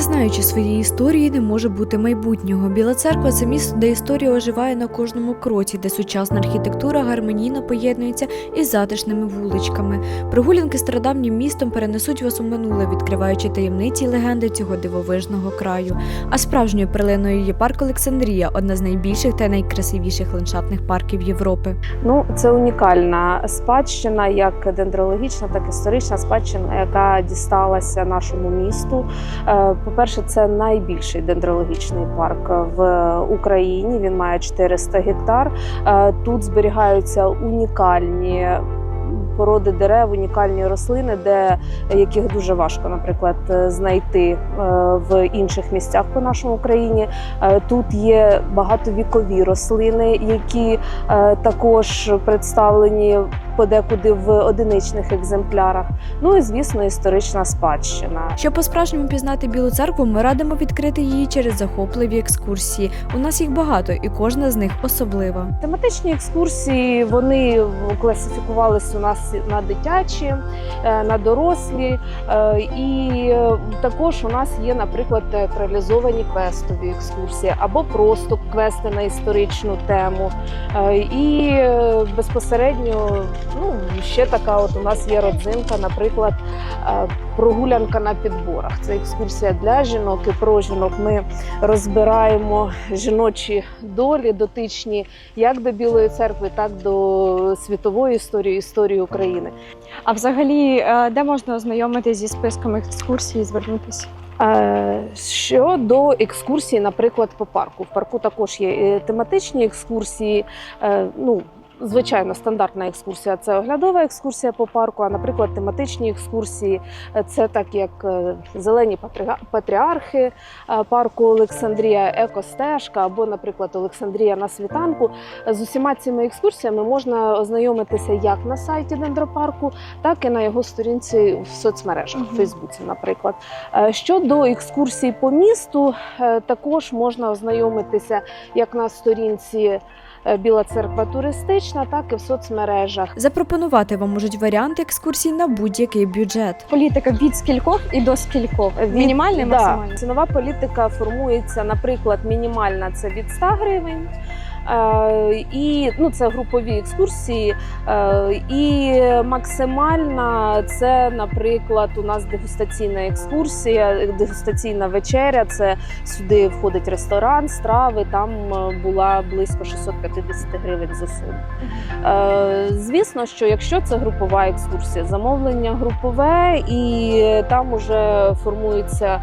Знаючи своєї історії, не може бути майбутнього. Біла церква це місто, де історія оживає на кожному кроці, де сучасна архітектура гармонійно поєднується із затишними вуличками. Прогулянки стародавнім містом перенесуть вас у минуле, відкриваючи таємниці й легенди цього дивовижного краю. А справжньою перлиною є парк Олександрія, одна з найбільших та найкрасивіших ландшафтних парків Європи. Ну, це унікальна спадщина, як дендрологічна, так і історична спадщина, яка дісталася нашому місту. По-перше, це найбільший дендрологічний парк в Україні. Він має 400 гектар. Е, Тут зберігаються унікальні. Породи дерев, унікальні рослини, де яких дуже важко, наприклад, знайти е, в інших місцях по нашому країні. Е, Тут є багатовікові рослини, які також представлені подекуди в одиничних екземплярах. Ну і звісно, історична спадщина. Щоб по-справжньому пізнати Білу церкву, ми радимо відкрити її через захопливі екскурсії. У нас їх багато, і кожна з них особлива. Тематичні екскурсії вони класифікувалися у нас на дитячі, е, на дорослі, е, і також у нас є, наприклад, театралізовані квестові екскурсії або просто квести на історичну тему. Е, І безпосередньо ну, ще така от у нас є родзинка, наприклад, е, прогулянка на підборах. Це екскурсія для жінок і про жінок. Ми розбираємо жіночі долі дотичні як до Білої церкви, так до світової історії, історії України. А взагалі, е, де можна ознайомитись зі списком екскурсій і звернутися? Е, Щодо екскурсій, наприклад, по парку. В парку також є тематичні екскурсії. Ну, Звичайно, стандартна екскурсія це оглядова екскурсія по парку. А наприклад, тематичні екскурсії це так як е, зелені патріархи е, парку Олександрія, екостежка або, наприклад, Олександрія на світанку. З усіма цими екскурсіями можна ознайомитися як на сайті дендропарку, так і на його сторінці в соцмережах, в Фейсбуці, наприклад. Е, Щодо екскурсій по місту, також можна ознайомитися як на сторінці Біла церква туристична, так і в соцмережах. Запропонувати вам можуть варіанти екскурсій на будь-який бюджет. Політика від скількох і до скількох? Мінімальний, да, максимальний? Цінова політика формується, наприклад, мінімальна це від 100 гривень. Е, і ну, це групові екскурсії. Е, і максимальна це, наприклад, у нас дегустаційна екскурсія, дегустаційна вечеря. Це сюди входить ресторан, страви. Там е, була близько 650 гривень за. Е, Звісно, що якщо це групова екскурсія, замовлення групове, і там уже формується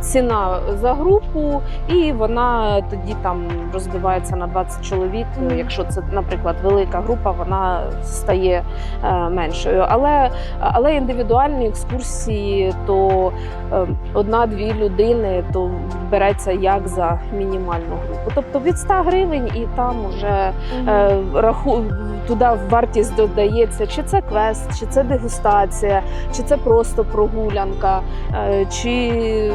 ціна за групу, і вона тоді там розбивається на 20 чоловік. Якщо це, наприклад, велика група, вона стає е, меншою. Але, але індивідуальні екскурсії, то е, одна-дві людини, то береться як за мінімальну групу. Тобто від 100 гривень, і там уже е, раху туди вартість додається, чи це квест, чи це дегустація, чи це просто прогулянка, чи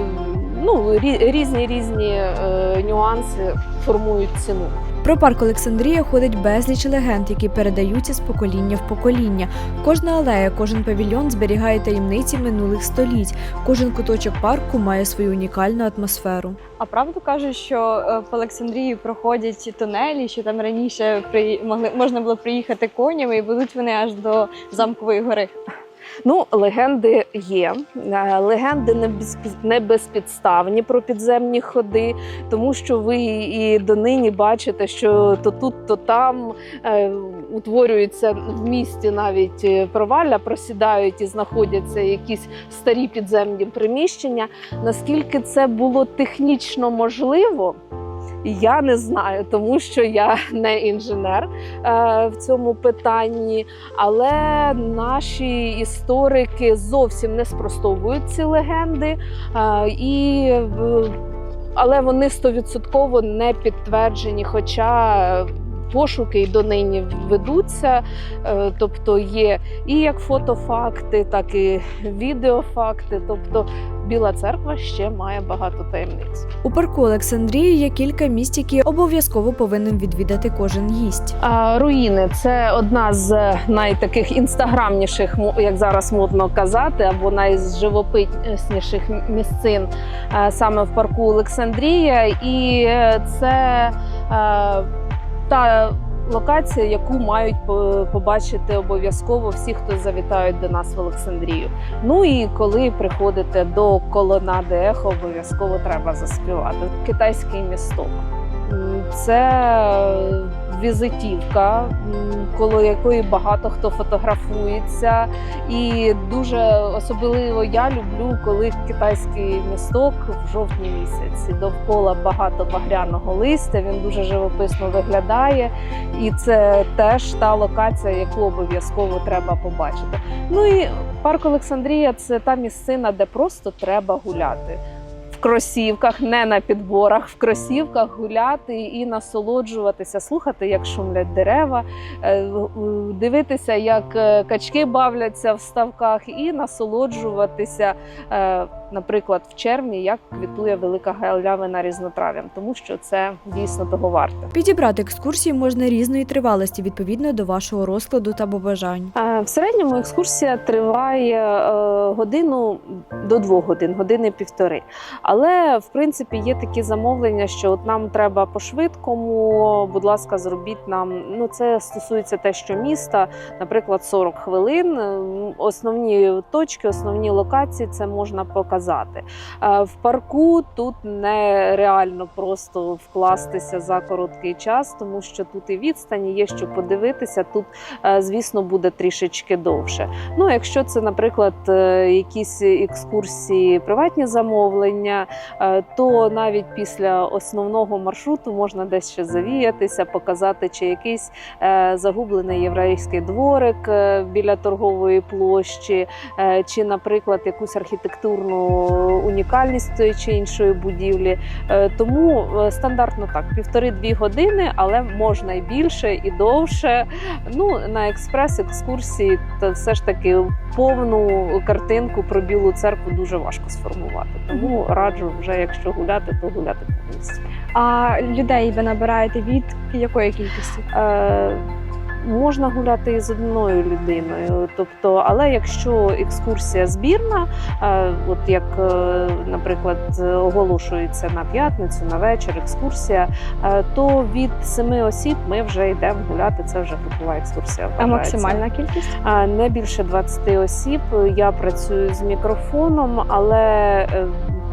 ну рі- різні різні е, нюанси формують ціну. Про парк Олександрія ходить безліч легенд, які передаються з покоління в покоління. Кожна алея, кожен павільйон зберігає таємниці минулих століть. Кожен куточок парку має свою унікальну атмосферу. А правду кажуть, що е, в Олександрії проходять тунелі, що там раніше при... могли... можна було приїхати конями, і будуть вони аж до замкової гори. Ну, легенди є. Е, Легенди не, без, безпідставні про підземні ходи, тому що ви і донині бачите, що то тут, то там е, утворюються в місті навіть е, провалля, просідають і знаходяться якісь старі підземні приміщення. Наскільки це було технічно можливо? Я не знаю, тому що я не інженер е, в цьому питанні. Але наші історики зовсім не спростовують ці легенди, е, і, але вони стовідсотково не підтверджені. Хоча е, пошуки й донині ведуться, е, тобто є і як фотофакти, так і відеофакти. Тобто Біла церква ще має багато таємниць. У парку Олександрії є кілька місць, які обов'язково повинен відвідати кожен гість. А, Руїни це одна з найтаких інстаграмніших, як зараз модно казати, або найживописніших місцин е, саме в парку Олександрія. І е, це е, та локація, яку мають побачити обов'язково всі, хто завітають до нас в Олександрію. Ну і коли приходите до колонади Ехо, обов'язково треба заспівати. Китайський місток. Це візитівка, коло якої багато хто фотографується. І дуже особливо я люблю, коли китайський місток в жовтні місяці. Довкола багато багряного листя. Він дуже живописно виглядає, і це теж та локація, яку обов'язково треба побачити. Ну і парк Олександрія це та місцина, де просто треба гуляти. Кросівках, не на підборах, в кросівках гуляти і насолоджуватися, слухати, як шумлять дерева, е, дивитися, як е, качки бавляться в ставках, і насолоджуватися, е, наприклад, в червні, як квітує велика галявина різнотрав'ям, тому що це дійсно того варте. Підібрати екскурсії можна різної тривалості відповідно до вашого розкладу та побажань. Е, В середньому екскурсія триває е, годину до двох годин, години півтори. Але в принципі є такі замовлення, що от нам треба по-швидкому. Будь ласка, зробіть нам. Ну це стосується те, що міста, наприклад, 40 хвилин. Основні точки, основні локації це можна показати. Е, В парку тут нереально просто вкластися за короткий час, тому що тут і відстані є що подивитися. Тут е, звісно, буде трішечки довше. Ну, якщо це, наприклад, е, якісь екскурсії, приватні замовлення, то навіть після основного маршруту можна десь ще завіятися, показати, чи якийсь загублений єврейський дворик біля торгової площі, чи, наприклад, якусь архітектурну унікальність тої чи іншої будівлі. Е, Тому е, стандартно так, півтори-дві години, але можна і більше, і довше. Ну, на експрес-екскурсії то все ж таки повну картинку про білу церкву дуже важко сформувати. Тому раджу вже, якщо гуляти, то гуляти по місці. А людей ви набираєте від якої кількості? Е, Можна гуляти і з одною людиною, тобто, але якщо екскурсія збірна, е, от як, е, наприклад, оголошується на п'ятницю, на вечір екскурсія, е, то від семи осіб ми вже йдемо гуляти. Це вже групова екскурсія. А максимальна кількість? Не більше 20 осіб. Я працюю з мікрофоном, але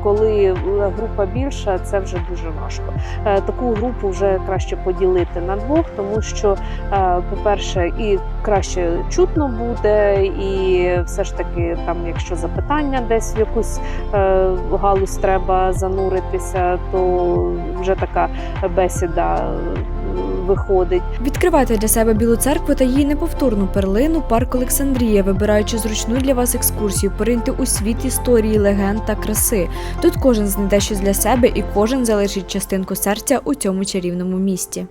коли група більша, це вже дуже важко. Е, Таку групу вже краще поділити на двох, тому що, е, по-перше, і краще чутно буде, і все ж таки, там, якщо запитання десь в якусь е, галузь треба зануритися, то вже така бесіда е, виходить. Відкривайте для себе Білу церкву та її неповторну перлину парк Олександрія, вибираючи зручну для вас екскурсію, пориньте у світ історії, легенд та краси. Тут кожен знайде щось для себе і кожен залишить частинку серця у цьому чарівному місті.